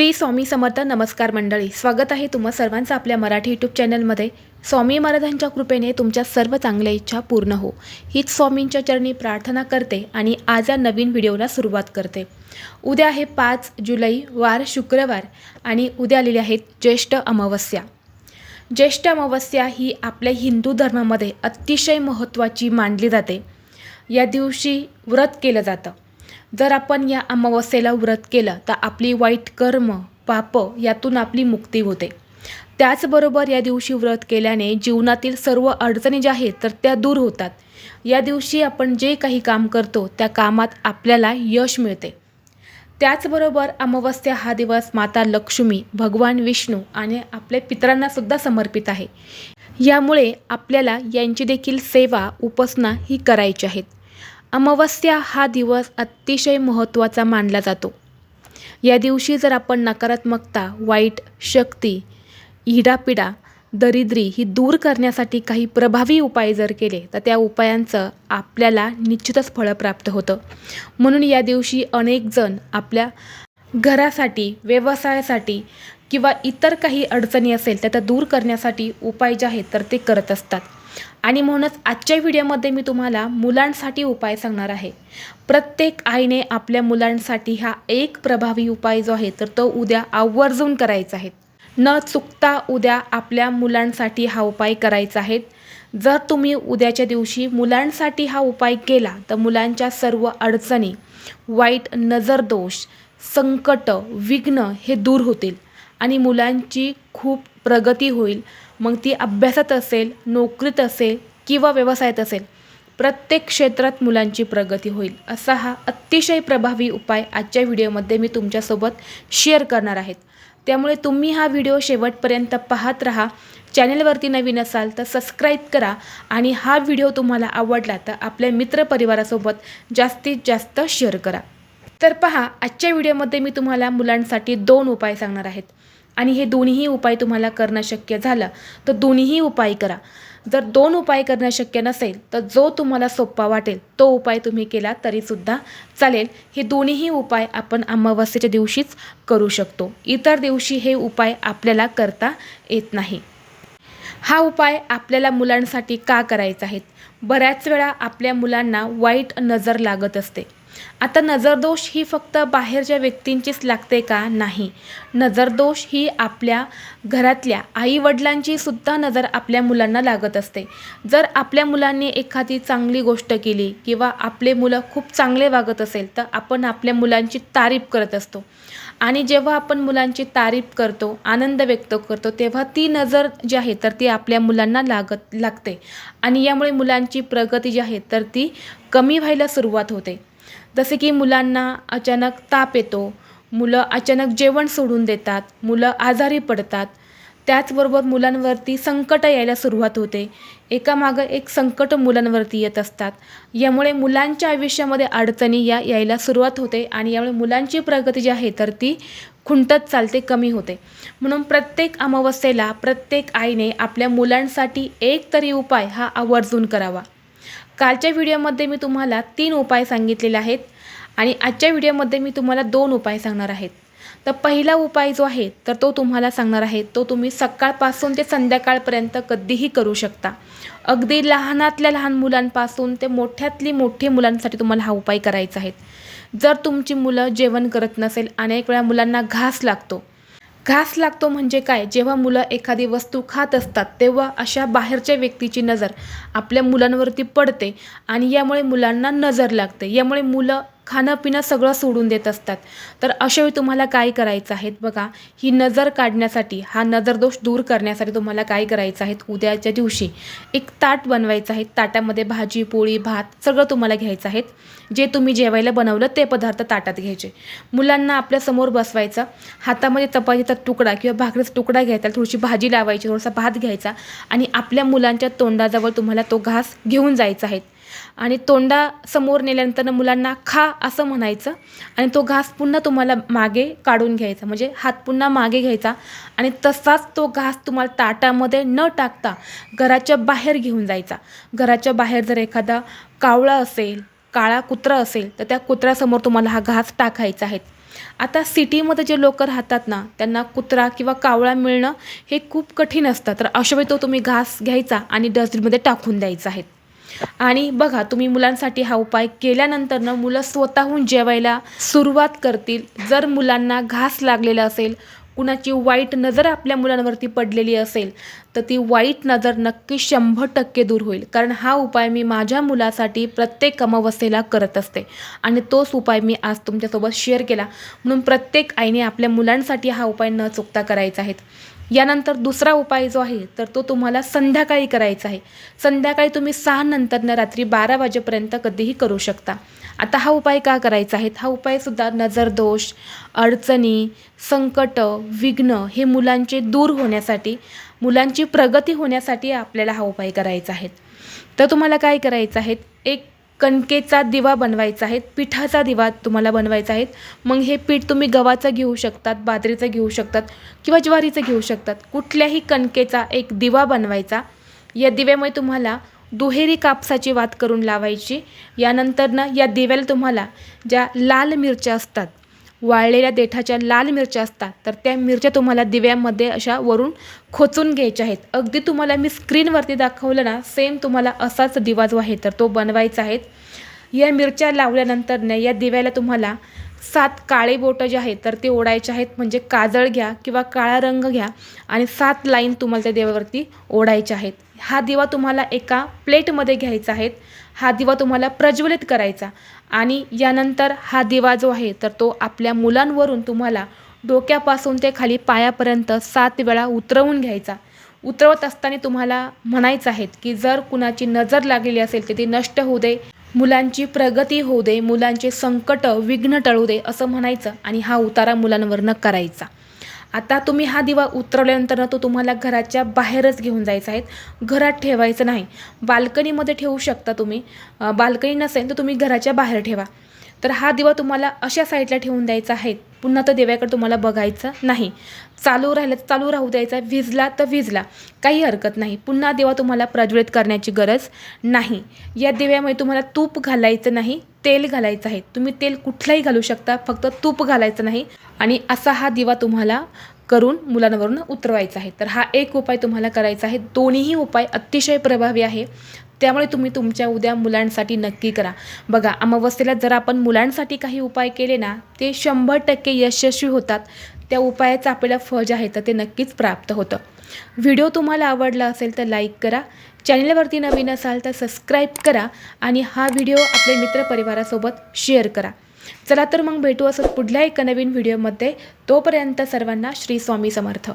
श्री स्वामी समर्थ नमस्कार मंडळी स्वागत आहे तुम्हा सर्वांचं आपल्या मराठी यूट्यूब चॅनलमध्ये. स्वामी महाराजांच्या कृपेने तुमच्या सर्व चांगल्या इच्छा पूर्ण हो. हीच स्वामींच्या चरणी प्रार्थना करते आणि आज या नवीन व्हिडिओला सुरुवात करते. उद्या आहे पाच जुलै वार शुक्रवार आणि उद्या आलेली आहेत ज्येष्ठ अमावस्या. ज्येष्ठ अमावस्या ही आपल्या हिंदू धर्मामध्ये अतिशय महत्त्वाची मानली जाते. या दिवशी व्रत केलं जातं. जर आपण या अमावस्येला व्रत केलं तर आपली वाईट कर्म पाप यातून आपली मुक्ती होते. त्याचबरोबर या दिवशी व्रत केल्याने जीवनातील सर्व अडचणी ज्या आहेत तर त्या दूर होतात. या दिवशी आपण जे काही काम करतो त्या कामात आपल्याला यश मिळते. त्याचबरोबर अमावस्या हा दिवस माता लक्ष्मी भगवान विष्णू आणि आपल्या पित्रांनासुद्धा समर्पित आहे. यामुळे आपल्याला यांची देखील सेवा उपासना ही करायची आहेत. अमावस्या हा दिवस अतिशय महत्त्वाचा मानला जातो. या दिवशी जर आपण नकारात्मकता वाईट शक्ती इडापिडा दरिद्री ही दूर करण्यासाठी काही प्रभावी उपाय जर केले तर त्या उपायांचं आपल्याला निश्चितच फळं प्राप्त होतं. म्हणून या दिवशी अनेक जण आपल्या घरासाठी व्यवसायासाठी किंवा इतर काही अडचणी असेल तर त्या दूर करण्यासाठी उपाय जे आहेत तर ते करत असतात. आणि म्हणूनच आजच्या व्हिडिओमध्ये मी तुम्हाला मुलांसाठी उपाय सांगणार आहे. प्रत्येक आईने आपल्या मुलांसाठी हा एक प्रभावी उपाय जो आहे तर तो उद्या आवर्जून करायचा आहे. न चुकता उद्या आपल्या मुलांसाठी हा उपाय करायचा आहे. जर तुम्ही उद्याच्या दिवशी मुलांसाठी हा उपाय केला तर मुलांच्या सर्व अडचणी वाईट नजरदोष संकट विघ्न हे दूर होतील आणि मुलांची खूप प्रगती होईल. मग ती अभ्यासात असेल नोकरीत असेल किंवा व्यवसायात असेल प्रत्येक क्षेत्रात मुलांची प्रगती होईल. असा हा अतिशय प्रभावी उपाय आजच्या व्हिडिओमध्ये मी तुमच्यासोबत शेअर करणार आहेत त्यामुळे तुम्ही हा व्हिडिओ शेवटपर्यंत पाहत राहा. चॅनलवरती नवीन असाल तर सबस्क्राईब करा आणि हा व्हिडिओ तुम्हाला आवडला तर आपल्या मित्रपरिवारासोबत जास्तीत जास्त शेअर करा. तर पहा आजच्या व्हिडिओमध्ये मी तुम्हाला मुलांसाठी दोन उपाय सांगणार आहेत आणि हे दोन्हीही उपाय तुम्हाला करणं शक्य झालं तर दोन्हीही उपाय करा. जर दोन उपाय करणं शक्य नसेल तर जो तुम्हाला सोपा वाटेल तो उपाय तुम्ही केला तरीसुद्धा चालेल. हे दोन्हीही उपाय आपण अमावस्येच्या दिवशीच करू शकतो. इतर दिवशी हे उपाय आपल्याला करता येत नाही. हा उपाय आपल्याला मुलांसाठी का करायचा आहे? बऱ्याच वेळा आपल्या मुलांना वाईट नजर लागत असते. आता नजरदोष ही फक्त बाहेरच्या व्यक्तींचीच लागते का नाही? नजरदोष ही आपल्या घरातल्या आईवडिलांची सुद्धा नजर आपल्या मुलांना लागत असते. जर आपल्या मुलांनी एखादी चांगली गोष्ट केली किंवा आपले मुलं खूप चांगले वागत असेल तर आपण आपल्या मुलांची तारीफ करत असतो. आणि जेव्हा आपण मुलांची तारीफ करतो आनंद व्यक्त करतो तेव्हा ती नजर जी आहे तर ती आपल्या मुलांना लागत लागते. आणि यामुळे मुलांची प्रगती जी आहे तर ती कमी व्हायला सुरुवात होते. जसे की मुलांना अचानक ताप येतो मुलं अचानक जेवण सोडून देतात मुलं आजारी पडतात. त्याचबरोबर मुलांवरती संकट यायला सुरुवात होते. एकामागं एक संकट मुलांवरती येत असतात. यामुळे मुलांच्या आयुष्यामध्ये अडचणी या यायला सुरुवात होते आणि यामुळे मुलांची प्रगती जी आहे तर ती खुंटत चालते कमी होते. म्हणून प्रत्येक अमावस्येला प्रत्येक आईने आपल्या मुलांसाठी एक तरी उपाय हा आवर्जून करावा. कालच्या व्हिडिओमध्ये मी तुम्हाला तीन उपाय सांगितलेले आहेत आणि आजच्या व्हिडिओमध्ये मी तुम्हाला दोन उपाय सांगणार आहेत. तर पहिला उपाय जो आहे तर तो तुम्हाला सांगणार आहे तो तुम्ही सकाळपासून ते संध्याकाळपर्यंत कधीही करू शकता. अगदी लहानातल्या लहान मुलांपासून ते मोठ्यातली मोठी मुलांसाठी तुम्हाला हा उपाय करायचा आहे. जर तुमची मुलं जेवण करत नसेल अनेक वेळा मुलांना घास लागतो घास लागतो म्हणजे काय? जेव्हा मुलं एखादी वस्तू खात असतात तेव्हा अशा बाहेरच्या व्यक्तीची नजर आपल्या मुलांवरती पडते आणि यामुळे मुलांना नजर लागते. यामुळे मुलं खाणं पिणं सगळं सोडून देत असतात. तर अशावेळी तुम्हाला काय करायचं आहे? बघा ही नजर काढण्यासाठी हा नजरदोष दूर करण्यासाठी तुम्हाला काय करायचं आहे? उद्याच्या दिवशी एक ताट बनवायचं आहे. ताटामध्ये भाजी पोळी भात सगळं तुम्हाला घ्यायचं आहे. जे तुम्ही जेवायला बनवलं ते पदार्थ ताटात घ्यायचे. मुलांना आपल्यासमोर बसवायचं. हातामध्ये चपातीचा तुकडा किंवा भाकरीचा तुकडा घ्यायचा थोडीशी भाजी लावायची थोडासा भात घ्यायचा आणि आपल्या मुलांच्या तोंडाजवळ तुम्हाला तो घास घेऊन जायचा आहे. आणि तोंडासमोर नेल्यानंतर मुलांना खा असं म्हणायचं. आणि तो घास पुन्हा तुम्हाला मागे काढून घ्यायचा. म्हणजे हात पुन्हा मागे घ्यायचा. आणि तसाच तो घास तुम्हाला ताटामध्ये न टाकता घराच्या बाहेर घेऊन जायचा. घराच्या बाहेर जर एखादा कावळा असेल काळा कुत्रा असेल तर त्या कुत्र्यासमोर तुम्हाला हा घास टाकायचा आहे. आता सिटीमध्ये जे लोक राहतात ना त्यांना कुत्रा किंवा कावळा मिळणं हे खूप कठीण असतं. तर अशा वेळी तो तुम्ही घास घ्यायचा आणि डस्टबिनमध्ये टाकून द्यायचा आहे. आणि बघा तुम्ही मुलांसाठी हा उपाय केल्यानंतर ना मुलं स्वतःहून जेवायला सुरुवात करतील. जर मुलांना घास लागलेला असेल कुणाची वाईट नजर आपल्या मुलांवरती पडलेली असेल तर ती वाईट नजर नक्की शंभर टक्के दूर होईल. कारण हा उपाय मी माझ्या मुलासाठी प्रत्येक अमावस्येला करत असते. आणि तोच उपाय मी आज तुमच्यासोबत शेअर केला. म्हणून प्रत्येक आईने आपल्या मुलांसाठी हा उपाय न चुकता करायचा आहे. यानंतर दुसरा उपाय जो आहे तर तो तुम्हाला संध्याकाळी करायचा आहे. संध्याकाळी तुम्ही सहा नंतरनं रात्री बारा वाजेपर्यंत कधीही करू शकता. आता हा उपाय का करायचा आहे? हा उपायसुद्धा नजरदोष अडचणी संकट विघ्न हे मुलांचे दूर होण्यासाठी मुलांची प्रगती होण्यासाठी आपल्याला हा उपाय करायचा आहे. तर तुम्हाला काय करायचं आहे? एक कणकेचा दिवा बनवायचा आहे पिठाचा दिवा तुम्हाला बनवायचा आहे मग हे पीठ तुम्ही गव्हाचं घेऊ शकतात बाजरीचं घेऊ शकतात किंवा ज्वारीचं घेऊ शकतात. कुठल्याही कणकेचा एक दिवा बनवायचा. या दिव्यामुळे तुम्हाला दुहेरी कापसाची वात करून लावायची. यानंतरनं या दिव्याला तुम्हाला ज्या लाल मिरच्या असतात वाळलेल्या देठाच्या लाल मिरच्या असतात तर त्या मिरच्या तुम्हाला दिव्यामध्ये अशा वरून खोचून घ्यायच्या आहेत. अगदी तुम्हाला मी स्क्रीनवरती दाखवलं ना सेम तुम्हाला असाच दिवा जो आहे तर तो बनवायचा आहे. या मिरच्या लावल्यानंतर ना या दिव्याला तुम्हाला सात काळे बोटं जे आहेत तर ते ओढायचे आहेत. म्हणजे काजळ घ्या किंवा काळा रंग घ्या आणि सात लाईन तुम्हाला त्या देवावरती ओढायच्या आहेत. हा दिवा तुम्हाला एका प्लेटमध्ये घ्यायचा आहे. हा दिवा तुम्हाला प्रज्वलित करायचा. आणि यानंतर हा दिवा जो आहे तर तो आपल्या मुलांवरून तुम्हाला डोक्यापासून ते खाली पायापर्यंत सात वेळा उतरवून घ्यायचा. उतरवत असताना तुम्हाला म्हणायचं आहेत की जर कुणाची नजर लागलेली असेल तर ती नष्ट होऊ दे मुलांची प्रगती होऊ दे मुलांचे संकट विघ्न टळू दे असं म्हणायचं आणि हा उतारा मुलांवरनं करायचा. आता तुम्ही हा दिवा उतरवल्यानंतर ना तो तुम्हाला घराच्या बाहेरच घेऊन जायचा आहे. घरात ठेवायचं नाही. बाल्कनीमध्ये ठेवू शकता तुम्ही. बाल्कनी नसेल तर तुम्ही घराच्या बाहेर ठेवा. तर हा दिवा तुम्हाला अशा साईडला ठेवून द्यायचा आहे. पुन्हा तर देवाकडे तुम्हाला बघायचं नाही. चालू राहिलं तर चालू राहू द्यायचा विजला तर विजला. काही हरकत नाही. पुन्हा दिवा तुम्हाला प्रज्वलित करण्याची गरज नाही. या दिव्यामुळे तुम्हाला तूप घालायचं नाही तेल घालायचं आहे. तुम्ही तेल कुठलाही घालू शकता फक्त तूप घालायचं नाही. आणि असा हा दिवा तुम्हाला करून मुलांवरून उतरवायचा आहे. तर हा एक उपाय तुम्हाला करायचा आहे. दोन्हीही उपाय अतिशय प्रभावी आहे. त्यामुळे तुम्ही तुमच्या उद्या मुलांसाठी नक्की करा. बघा अमावस्येला जर आपण मुलांसाठी काही उपाय केले ना ते शंभर टक्के यशस्वी होतात. त्या उपायाचं आपल्याला फळ जे आहे तर ते नक्कीच प्राप्त होतं. व्हिडिओ तुम्हाला आवडला असेल तर लाईक करा. चॅनलवरती नवीन असाल तर सबस्क्राईब करा आणि हा व्हिडिओ आपल्या मित्रपरिवारासोबत शेअर करा. चला तर मग भेटू असं पुढल्या एका नवीन व्हिडिओमध्ये. तोपर्यंत सर्वांना श्री स्वामी समर्थ.